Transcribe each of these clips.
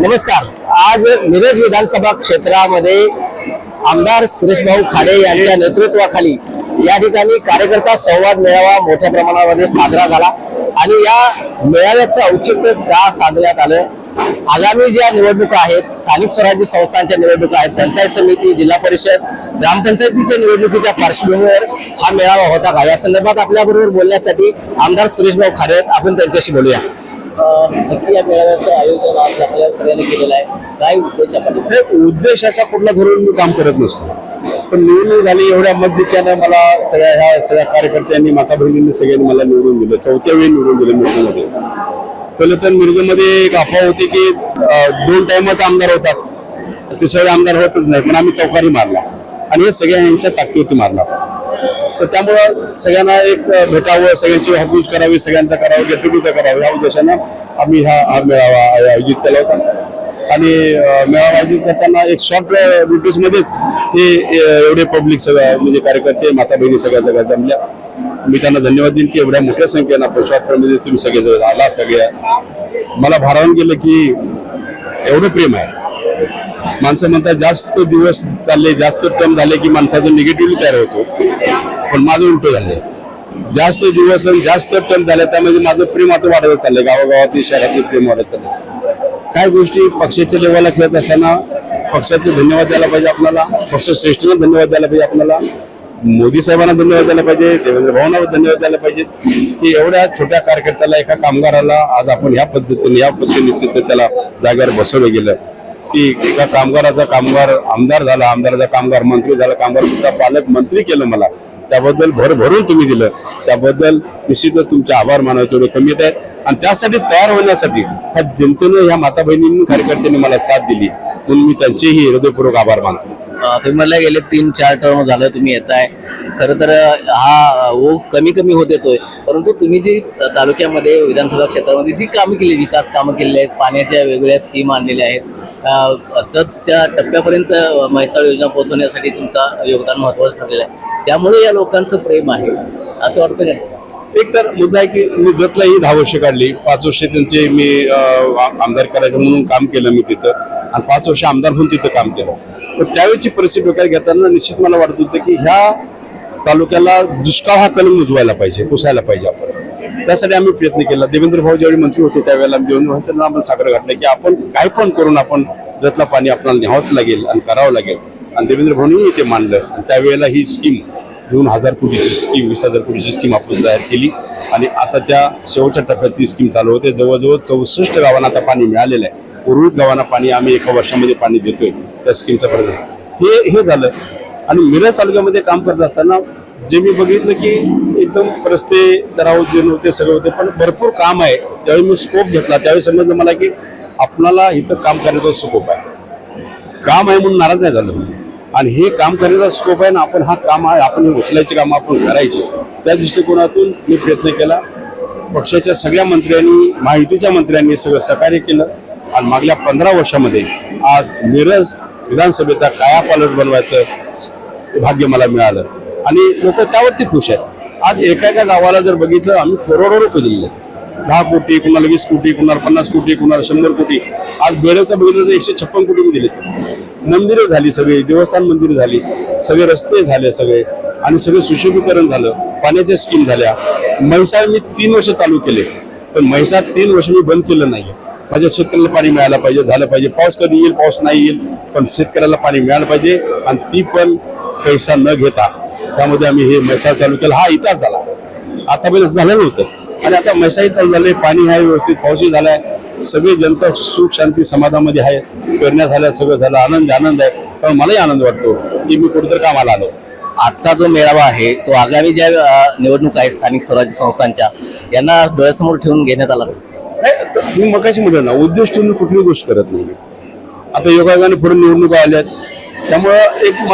नमस्कार. आज मिरज विधानसभा क्षेत्रामध्ये आमदार सुरेश भाऊ खाडे यांच्या नेतृत्वाखाली या ठिकाणी कार्यकर्ता संवाद मेळावा मोठ्या प्रमाणामध्ये साजरा झाला आणि या मेळाव्याचं औचित्य का साधण्यात आलं? आगामी ज्या निवडणुका आहेत स्थानिक स्वराज्य संस्थांच्या निवडणुका आहेत पंचायत समिती जिल्हा परिषद ग्रामपंचायतीच्या निवडणुकीच्या पार्श्वभूमीवर हा मेळावा होता का? या संदर्भात आपल्याबरोबर बोलण्यासाठी आमदार सुरेश भाऊ खाडे आपण त्यांच्याशी बोलूया. नक्की या मेळाव्याचं आयोजन आज आपल्याकडे केलेलं आहे. काय उद्देश आपण हे उद्देश असा कुठला धरून मी काम करत नसतो. पण निवडणूक झाली एवढ्या मतदिक्यानं मला सगळ्या ह्या सगळ्या कार्यकर्त्यांनी माता बहिणींनी सगळ्यांनी मला निवडून दिलं. चौथ्या वेळी निवडून दिलं मिरजमध्ये. पहिलं तर मिरजमध्ये एक अफवा होती की दोन टाइमच आमदार होतात. ते आमदार होतच नाही पण आम्ही चौकारी मारला. आणि हे सगळ्या यांच्या ताकदीवरती मारला. तर त्यामुळं सगळ्यांना एक भेटावं सगळ्यांची हापूस करावी सगळ्यांचा करावं गेटुगेदर करावं या उद्देशानं आम्ही हा हा मेळावा आयोजित केला होता. आणि मेळावा आयोजित करताना एक शॉर्ट नोटीसमध्येच हे एवढे पब्लिक सगळं म्हणजे कार्यकर्ते माता बहिणी सगळ्या सगळ्या जमल्या. मी त्यांना धन्यवाद देईन की एवढ्या मोठ्या संख्येनं आपण शॉर्ट तुम्ही सगळे आला सगळ्या मला भारावून गेलं की एवढं प्रेम आहे. माणसं म्हणतात जास्त दिवस चालले जास्त टर्म झाले की माणसाचं निगेटिव्ह तयार होतो. पण माझं उलटं झालं जास्त दिवस जास्त टर्म झाले त्यामध्ये माझं प्रेम आता वाढवत चाललंय. गावागावातील शहरातील प्रेम वाढत चाललंय. काय गोष्टी पक्षाच्या लेवलला खेळत असताना पक्षाचे धन्यवाद द्यायला पाहिजे आपल्याला पक्षश्रेष्ठींना धन्यवाद द्यायला पाहिजे आपल्याला मोदी साहेबांना धन्यवाद द्यायला पाहिजे देवेंद्र भाऊंना धन्यवाद द्यायला पाहिजे. की एवढ्या छोट्या कार्यकर्त्याला एका कामगाराला आज आपण ह्या पद्धतीने या पद्धतीने त्याला जागेवर बसवलं गेलं. की एका कामगाराचा कामगार आमदार झाला आमदाराचा कामगार मंत्री झाला कामगार पालकमंत्री पालक मंत्री केलं मला. त्याबद्दल भरभरून तुम्ही दिलं. त्याबद्दल निश्चितच तुमचे आभार मानावे तेवढे कमी आहेत आणि त्यासाठी तयार होण्यासाठी ह्या जनतेनं ह्या माता बहिणींनी कार्यकर्त्यांनी मला साथ दिली. म्हणून मी त्यांचेही हृदयपूर्वक आभार मानतो. तुम्ही म्हटलं गेले तीन चार टर्म झालं तुम्ही येत आहे खरं तर हा ओ कमी कमी होत येतोय. परंतु तुम्ही जी तालुक्यामध्ये विधानसभा क्षेत्रामध्ये जी कामं केली विकास कामं केलेली आहेत पाण्याच्या वेगवेगळ्या स्कीम आणलेल्या आहेत अं, टप्प्यापर्यंत म्हैसाळ योजना पोहोचवण्यासाठी तुमचं योगदान महत्वाचं ठरलेलं आहे. त्यामुळे या लोकांचं प्रेम आहे. असं वाटतं का? एक तर मुद्दा आहे की मी जतलाही दहा वर्ष काढली. पाच वर्ष त्यांचे मी आमदार करायचं म्हणून काम केलं मी तिथं. आणि पाच वर्ष आमदार म्हणून तिथं काम केलं. पण त्यावेळीची परिस्थिती डोक्यात घेताना निश्चित मला वाटत होतं की ह्या तालुक्याला दुष्काळ हा कलम उजवायला पाहिजे पुसायला पाहिजे आपण. त्यासाठी आम्ही प्रयत्न केला. देवेंद्र भाऊ ज्यावेळी मंत्री होते त्यावेळेला आम्ही देवेंद्र भाऊंच्या आपण साखर घातलं की आपण काय पण करून आपण जतला पाणी आपल्याला न्यावंच लागेल आणि करावं लागेल. आणि देवेंद्र भाऊनी ते मानलं. आणि त्यावेळेला ही स्कीम दोन हजार कोटीची स्कीम वीस हजार कोटीची स्कीम आपण तयार केली. आणि आता त्या शेवटच्या टप्प्यात ती स्कीम चालू होते. जवळजवळ चौसष्ट गावांना आता पाणी मिळालेलं आहे. उर्वरित गावांना पाणी आम्ही एका वर्षामध्ये पाणी देतोय त्या स्कीमचा प्रयत्न हे हे झालं. आणि मिरज तालुक्यामध्ये काम करत असताना जे मी बघितलं की एकदम रस्ते दराव जे नव्हते सगळे होते. पण भरपूर काम आहे. ज्यावेळी मी स्कोप घेतला त्यावेळी समजलं मला की आपणाला इथं काम करण्याचा स्कोप आहे. काम आहे म्हणून नाराज नाही झालं आणि हे काम करण्याचा स्कोप आहे ना आपण हा काम आहे आपण हे उचलायचे काम आपण करायचे. त्या दृष्टिकोनातून मी प्रयत्न केला. पक्षाच्या सगळ्या मंत्र्यांनी माहितीच्या मंत्र्यांनी सगळं सहकार्य केलं. आणि मागल्या पंधरा वर्षामध्ये आज मिरज विधानसभेचा कायापालट बनवायचं भाग्य मला मिळालं. आणि लोक त्यावरती खुश आहेत. आज एका एका गावाला जर बघितलं आम्ही करोडो रुपये दिलेले आहेत. दहा कोटी कुणाला वीस कोटी कुणाला पन्नास कोटी कुणाला शंभर कोटी. आज बेळगावचा बघितलं तर एकशे छप्पन कोटी मी दिले. मंदिरं झाली सगळी देवस्थान मंदिरं झाली सगळे रस्ते झाले सगळे आणि सगळे सुशोभीकरण झालं पाण्याच्या स्कीम झाल्या. म्हैसाळ मी तीन वर्ष चालू केले पण म्हैसाळ तीन वर्ष मी बंद केलं नाही. माझ्या शेतकऱ्याला पाणी मिळायला पाहिजे झालं पाहिजे. पाऊस कधी येईल पाऊस नाही येईल पण शेतकऱ्याला पाणी मिळालं पाहिजे आणि ती पण पैसा न घेता. त्यामध्ये आम्ही हे म्हैसाळ चालू केलं. हा इतिहास झाला. आतापर्यंत असं झालं नव्हतं. आणि आता म्हैसाळी चालू झाले पाणी आहे व्यवस्थित पाऊसही झालाय. सगळी जनता सुख शांती समाधामध्ये आहे. पेरण्या झाल्या सगळं झालं. आनंद आनंद आहे. पण मलाही आनंद वाटतो की मी कुठेतरी कामाला आलो. आजचा जो मेळावा आहे तो आगामी ज्या निवडणुका आहेत स्थानिक स्वराज्य संस्थांच्या यांना डोळ्यासमोर ठेवून घेण्यात आला नाही, मी मगाशी म्हटलं ना उद्देश ठेवून कुठली गोष्ट करत नाही. आता योगायोगाने पुढे निवडणुका आल्यात. त्यामुळं एक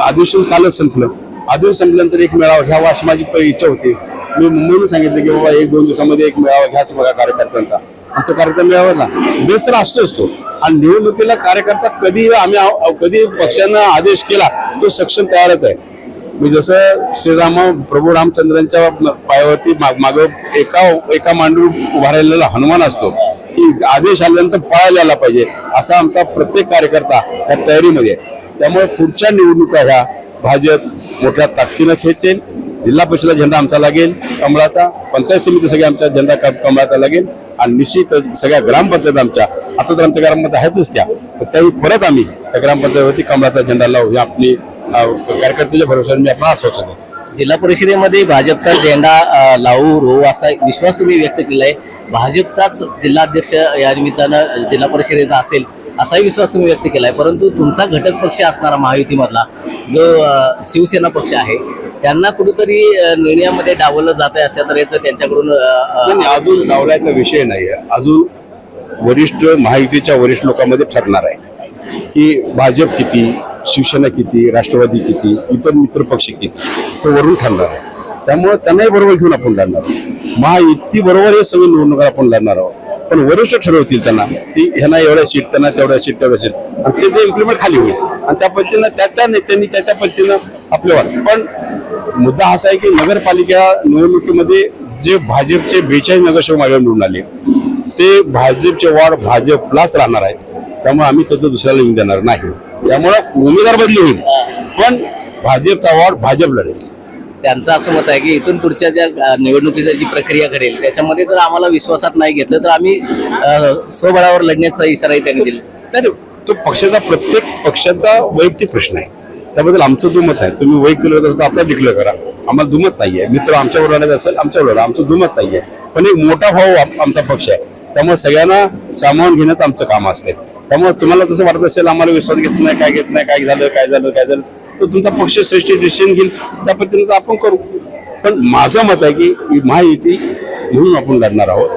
अधिवेशन कालच संपलं. अधिवेशन संपल्यानंतर एक मेळावा घ्यावा अशी माझी इच्छा होती. मी मुंबईहून सांगितलं की बाबा एक दोन दिवसामध्ये एक मेळावा घ्याच बघा कार्यकर्त्यांचा. आणि तो कार्यक्रम मिळावा ना बेस तर असतोच तो. आणि निवडणुकीला कार्यकर्ता कधी आम्ही कधी पक्षानं आदेश केला तो सक्षम तयारच आहे. मी जसं श्रीराम प्रभू रामचंद्रांच्या पायावरती माग माग एका एका मांडू उभारलेला हनुमान असतो की आदेश आल्यानंतर पळायला आला पाहिजे असा आमचा प्रत्येक कार्यकर्ता त्या तयारीमध्ये त्यामुळे पुढच्या निवडणुका ह्या भाजप मोठ्या ताकदीनं खेचेल. जिल्हा परिषदेला झेंडा आमचा लागेल कमळाचा. पंचायत समिती सगळ्या आमच्या झेंडा कमळाचा लागेल आणि निश्चितच सगळ्या ग्रामपंचायत आमच्या आता तर आमच्या ग्रामपंचायत आहेतच त्या. तर त्याही परत आम्ही त्या ग्रामपंचायतीवरती कमळाचा झेंडा लावू. या आपली कार्यकर्त्याच्या भरोश्यावर मी आपण आश्वासन देतो. जिल्हा परिषदेमध्ये भाजपचा झेंडा लावू रो असा एक विश्वास तुम्ही व्यक्त केला आहे भाजपचाच जिल्हाध्यक्ष या निमित्तानं जिल्हा परिषदेचा असेल असाही विश्वास तुम्ही व्यक्त केलाय. परंतु तुमचा घटक पक्ष असणारा महायुतीमधला जो शिवसेना पक्ष आहे त्यांना कुठेतरी निर्णयामध्ये डावलं जात आहे अशा तऱ्हेचं त्यांच्याकडून अजून डावलायचा विषय नाही आहे अजून वरिष्ठ महायुतीच्या वरिष्ठ लोकांमध्ये ठरणार आहे की भाजप किती शिवसेना किती राष्ट्रवादी किती इतर मित्र पक्ष किती तो वरून ठरणार आहे. त्यामुळे त्यांनाही बरोबर घेऊन आपण लढणार आहोत. महायुती बरोबर हे सगळे निवडणुका आपण लढणार आहोत. पण वरिष्ठ ठरवतील त्यांना की ह्यांना एवढ्या सीट त्यांना तेवढ्या सीट तेवढ्या सीट आणि ते जे इम्प्लिमेंट खाली होईल. आणि त्या पद्धतीनं त्या त्या नेत्यांनी त्या त्या पद्धतीनं आपलं वाट पण मुद्दा असा आहे की नगरपालिका निवडणुकीमध्ये जे भाजपचे बेचाळीस नगरसेवक माझ्यावर निवडून आले ते भाजपचे वाढ भाजपलाच राहणार आहे त्यामुळे आम्ही त्याचं दुसऱ्याला येऊन देणार नाही. त्यामुळं उमेदवार बदली होईल. पण भाजपचा वाढ भाजप लढेल. त्यांचं असं मत आहे की इथून पुढच्या ज्या अ, निवडणुकीची जी प्रक्रिया घडेल त्याच्यामध्ये जर आम्हाला विश्वासात नाही घेतलं तर आम्ही स्वबळावर लढण्याचा इशाराही त्यांनी दिला. तो पक्षाचा प्रत्येक पक्षाचा वैयक्तिक प्रश्न आहे. त्याबद्दल आमचं दुमत आहे. तुम्ही वैयक्तिक लढत तर आता डिक्लेअर करा. आम्हाला दुमत नाहीये मित्र आमच्यावर लढायचं असेल आमच्यावर लढा. आमचं दुमत नाहीये पण एक मोठा भाऊ आमचा पक्ष आहे. त्यामुळे सगळ्यांना सामावून घेण्याचं आमचं काम असते त्यामुळे तुम्हाला तसं वाटत असेल आम्हाला विश्वास घेत नाही काय घेत नाही काय झालं काय झालं काय झालं. तर तुमचा पक्ष श्रेष्ठ डिसिजन घेईल त्या पद्धतीनं आपण करू. पण माझं मत आहे की महायुती म्हणून आपण लढणार आहोत.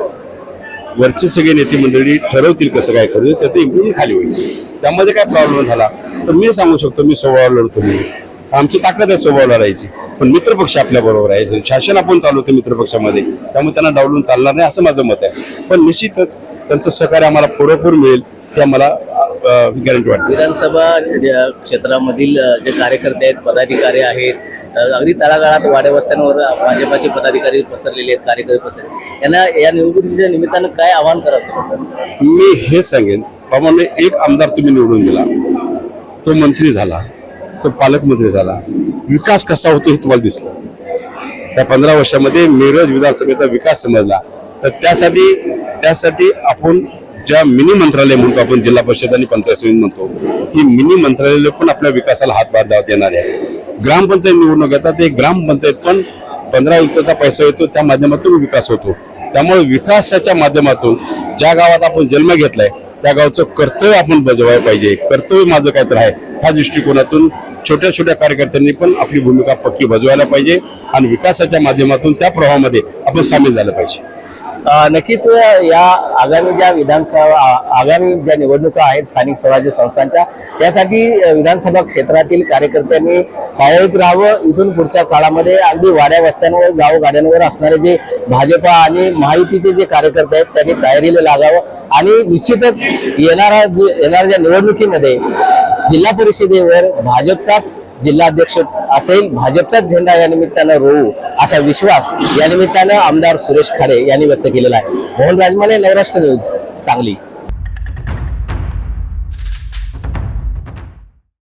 वरचे सगळे नेते मंडळी ठरवतील कसं काय करू त्याचं इम्प्लिमेंट खाली होईल. त्यामध्ये काय प्रॉब्लेम झाला तर मी सांगू शकतो मी स्वभाव लढतो मी आमची ताकद आहे स्वभाव लढायची पण मित्रपक्ष आपल्या बरोबर आहे. शासन आपण चालवतो मित्रपक्षामध्ये त्यामुळे त्यांना डावलून चालणार नाही असं माझं मत आहे. पण निश्चितच त्यांचं सहकार्य आम्हाला पुरेपूर मिळेल. हे आम्हाला गॅरंटी वाटते. विधानसभा क्षेत्रामधील जे कार्यकर्ते आहेत पदाधिकारी आहेत अगदी तळागाळात वाड्या वस्त्यांवर भाजपाचे पदाधिकारी पसरलेले आहेत कार्यकर्ते पसरले यांना या निवडणुकीच्या निमित्तानं काय आवाहन करत मी हे सांगेन प्रमाणे एक आमदार तुम्ही निवडून दिला तो मंत्री झाला. तो पालकमंत्री झाला. विकास कसा होतो हे तुम्हाला दिसलं. त्या पंधरा वर्षामध्ये मिरज विधानसभेचा विकास समजला. तर त्यासाठी त्यासाठी आपण ज्या मिनी मंत्रालय म्हणतो आपण जिल्हा परिषद आणि पंचायत समिती म्हणतो ही मिनी मंत्रालय पण आपल्या विकासाला हातभार दाव देणारे आहे. ग्रामपंचायत निवडणूक येतात ते ग्रामपंचायत पण पंधरा युक्तचा पैसा येतो त्या माध्यमातून विकास होतो. त्यामुळे विकासाच्या माध्यमातून ज्या गावात आपण जन्म घेतलाय त्या गावचं कर्तव्य आपण बजवायला पाहिजे. कर्तव्य माझं काय तर आहे. ह्या दृष्टिकोनातून छोट्या छोट्या कार्यकर्त्यांनी पण आपली भूमिका पक्की बजवायला पाहिजे आणि विकासाच्या माध्यमातून त्या प्रवाहामध्ये आपण सामील झालं पाहिजे. नक्कीच या आगामी ज्या विधानसभा आगामी ज्या निवडणुका आहेत स्थानिक स्वराज्य संस्थांच्या त्यासाठी विधानसभा क्षेत्रातील कार्यकर्त्यांनी पायळीत राहावं. इथून पुढच्या काळामध्ये अगदी वाड्या वस्त्यांवर गाव गाड्यांवर असणारे जे भाजपा आणि महायुतीचे जे कार्यकर्ते आहेत त्यांनी तयारीला लागावं. आणि निश्चितच येणारा जे येणाऱ्या ज्या निवडणुकीमध्ये जिल्हा परिषदेवर भाजपचाच जिल्हाध्यक्ष असेल भाजपचाच झेंडा या निमित्तानं रोवू असा विश्वास या निमित्तानं आमदार सुरेश खाडे यांनी व्यक्त केलेला आहे. मोहन राजमाने नवराष्ट्र न्यूज सांगली.